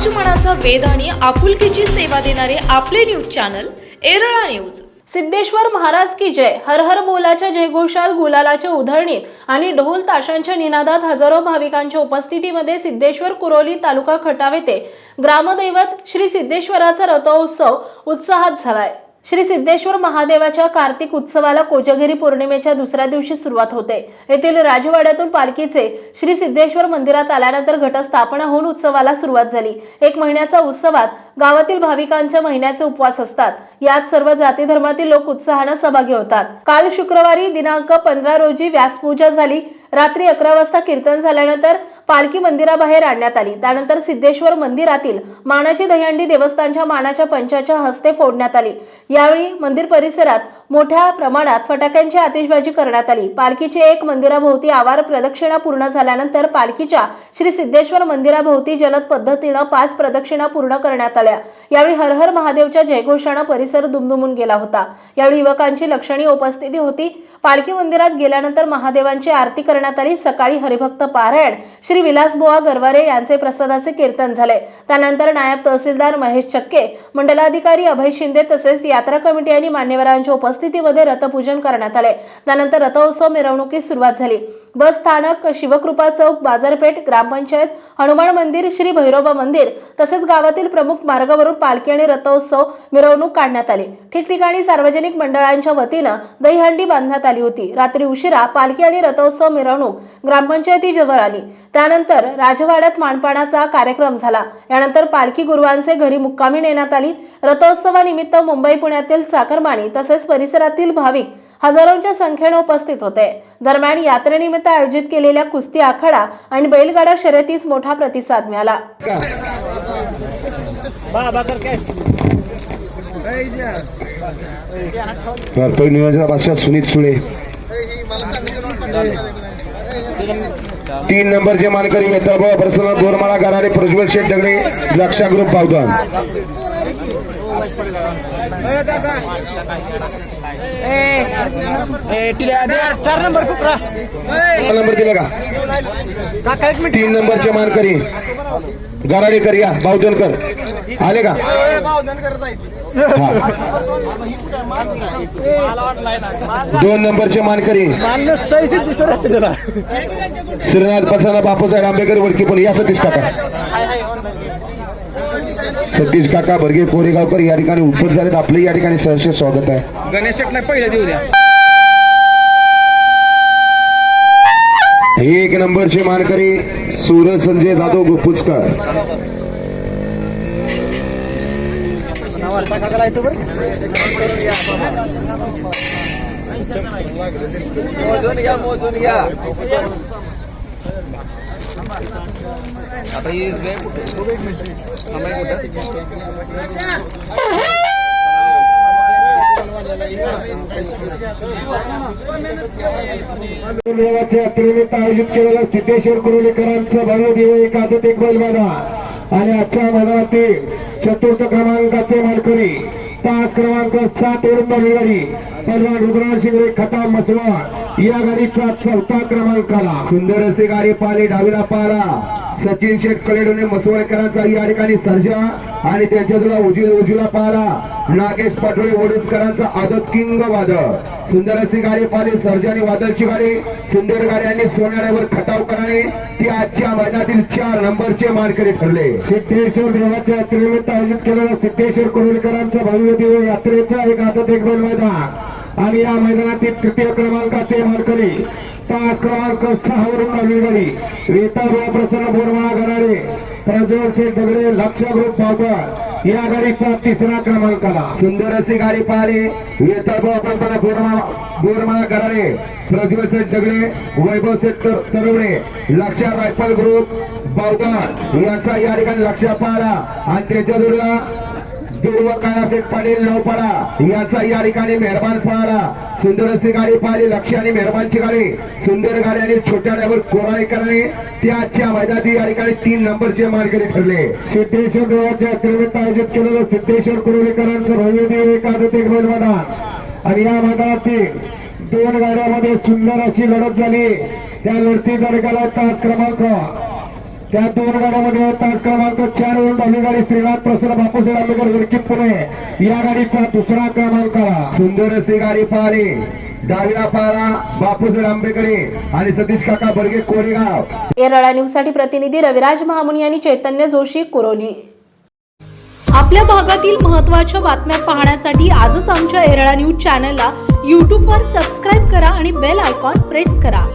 समाजमनाचा वेद आणि आपुलकीची सेवा देणारे आपले न्यूज चॅनल एरळा न्यूज. सिद्धेश्वर महाराज की जय. हर हर बोलाच्या जयघोषात गुलालाच्या उधळणीत आणि ढोल ताशांच्या निनादात हजारो भाविकांच्या उपस्थितीमध्ये सिद्धेश्वर कुरोली तालुका खटाव येथे ग्रामदैवत श्री सिद्धेश्वराचा रथोत्सव उत्साहात झालाय. श्री सिद्धेश्वर महादेवाच्या कार्तिक उत्सवाला कोजगिरी पौर्णिमेच्या दुसऱ्या दिवशी सुरुवात होते. येथील राजवाड्यातून पालखीचे श्री सिद्धेश्वर मंदिरात आल्यानंतर घटस्थापना होऊन उत्सवाला सुरुवात झाली. एक महिन्याचा उत्सवात गावातील भाविकांच्या महिन्याचे उपवास असतात. यात सर्व जाती धर्मातील लोक उत्साहानं सहभागी होतात. काल शुक्रवारी दिनांक पंधरा रोजी व्यासपूजा झाली. रात्री अकरा वाजता कीर्तन झाल्यानंतर पालखी मंदिराबाहेर आणण्यात आली. त्यानंतर सिद्धेश्वर मंदिरातील मानाची दहीहंडी देवस्थानच्या मानाच्या पंचाच्या हस्ते फोडण्यात आली. यावेळी मंदिर परिसरात मोठ्या प्रमाणात फटाक्यांची आतिषबाजी करण्यात आली. पालखीचे एक मंदिराभोवती आवार प्रदक्षिणा पूर्ण झाल्यानंतर पालखीच्या श्री सिद्धेश्वर मंदिराभोवती जलद पद्धतीनं पाच प्रदक्षिणा पूर्ण करण्यात आल्या. यावेळी हर हर महादेवच्या जयघोषानं परिसर दुमदुमून गेला होता. यावेळी युवकांची लक्षणीय उपस्थिती होती. पालखी मंदिरात गेल्यानंतर महादेवांची आरती करण्यात आली. सकाळी हरिभक्त पारायण श्री विलासबुवा गरवारे यांचे प्रसादाचे कीर्तन झाले. त्यानंतर नायब तहसीलदार महेश चक्के मंडलाधिकारी अभय शिंदे तसेच यात्रा कमिटी आणि मान्यवरांच्या उपस्थितीमध्ये रथपूजन करण्यात आले. त्यानंतर रथोत्सव मिरवणुकीस सुरुवात झाली. बस स्थानक शिवकृपा चौक बाजारपेठ ग्रामपंचायत हनुमान मंदिर श्री भैरोबा मंदिर तसेच गावातील प्रमुख मार्गावरून पालखी आणि रथोत्सव मिरवणूक काढण्यात आली. ठिकठिकाणी सार्वजनिक मंडळांच्या वतीनं दहीहंडी बांधण्यात आली होती. रात्री उशिरा पालखी आणि रथोत्सव मिरवणूक ग्रामपंचायतीजवळ आली. त्यानंतर राजवाड्यात मानपानाचा कार्यक्रम झाला. यानंतर पालखी गुरुवांचे घरी मुक्कामी नेण्यात आली. रथोत्सवानिमित्त मुंबई पुण्यातील चाकरमाणी तसेच परिसरातील भाविक हजारोंच्या संख्येने उपस्थित होते. दरम्यान यात्रेनिमित्त आयोजित केलेल्या कुस्ती आखाडा आणि बैलगाडा शर्यतीस मोठा प्रतिसाद मिळाला. सुनीत सुळे. तीन नंबरचे मानकरी मेहताबा प्रसन्न बोरमाळा गरारे प्रज्वल शेठ दगडे लक्षा ग्रुप पावधन चार नंबर कुकरा नंबर दिला का? काका तीन नंबरचे मानकरी. गराडेकर या. बावधनकर आले का? दोन नंबरचे मानकरी. श्रीनाथ पसाना बापूसाहेब आंबेडकर वडकी पण या सतीश काका सतीश काका भरगे कोरेगावकर या ठिकाणी उपस्थित झालेत. आपलं या ठिकाणी सहर्ष स्वागत आहे. गणेश पहिला देऊ द्या. एक नंबरचे मानकरी सूरज संजय जाधव गुपुचकर मोजून घ्या मोजून घ्या आता ही गए कुठे? थांबाय कुठं देवाचे आयोजित केलेलं सिद्धेश्वर कुरुलेकरांचं भव्य देव एक एक बैल मैदान आणि आजच्या मैदानातील चतुर्थ क्रमांकाचे मानकरी तास क्रमांक सात वरून गाडी पहिला रुद्राज शिंगरे खटा मसवा या गाडीचा चौथा क्रमांक आला सुंदर असे गाडी पाले डावीला पाला सचिन शेठ कलेडोने मसवळकरांचा या ठिकाणी सर्जा आणि त्यांच्या तुला उजवी उजवीला पाला नागेश पाटोळे वडूजकरांचा आदत किंग वादळ. सुंदर असे गाडी पाहिली सर्जानी वादळची गाडी. सुंदर गाडी आणि सोन्याड्यावर खटाव कराने ती आजच्या मैदानातील चार नंबरचे मानकरी ठरले. सिद्धेश्वर देवाच्या यात्रेनिमित्त आयोजित केलेलं सिद्धेश्वर कुरुलकरांचं भव्य देव यात्रेचा एक आदत एक मैदान. आणि या मैदानातील तृतीय क्रमांकाचे मानकरी तास क्रमांक सहा वरून नवी प्रसन्न बोरमाळा गराडे प्रज्वल शेठ दगडे लक्ष ग्रुप पावकर या गाडीचा तिसरा क्रमांक आला. सुंदर अशी गाडी पाहिली. वेता प्रसन्न बोरमाळा बोरमाळा गराडे प्रज्वल शेठ दगडे वैभव शेठ तर- तरवडे लक्ष रायफल ग्रुप बावदार यांचा या ठिकाणी लक्ष पाहिला. आणि त्याच्या दुर्गा दुर्व काळाचे पाटील नौपाडा. याचा या ठिकाणी मेहरबान पळाला. सुंदर अशी गाडी पाहिली लक्ष आणि मेहरबानची गाडी. सुंदर गाडी आणि छोट्या ड्रायव्हर कोराळेकरांनी त्याच्या मैदानात या ठिकाणी तीन नंबरचे मार्गरी ठरले. सिद्धेश्वर देवाच्या यात्रेनिमित्त आयोजित केलेलं सिद्धेश्वर कुरुलेकरांचं भव्य देव एकादत मैदान. आणि या मैदानातील दोन गाड्यामध्ये सुंदर अशी लढत झाली. त्या लढतीचा निकाला तास क्रमांक त्या दोन गाड्यामध्ये तास क्रमांक चार वरून डावी गाडी श्रीनाथ प्रसन्न बापूसाहेब आंबेडकर विडकी पुणे. या गाडीचा दुसरा क्रमांक. सुंदर अशी गाडी पाहिली. डावीला पाहिला बापूसाहेब आंबेकडे आणि सतीश काका बर्गे कोरेगाव. येरळा न्यूजसाठी प्रतिनिधी रविराज महामुनी आणि चैतन्य जोशी कुरोली. आपल्या भागातील महत्त्वाच्या बातम्या पाहण्यासाठी आजच आमच्या एरळा न्यूज चॅनलला यूट्यूबवर सबस्क्राईब करा आणि बेल आयकॉन प्रेस करा.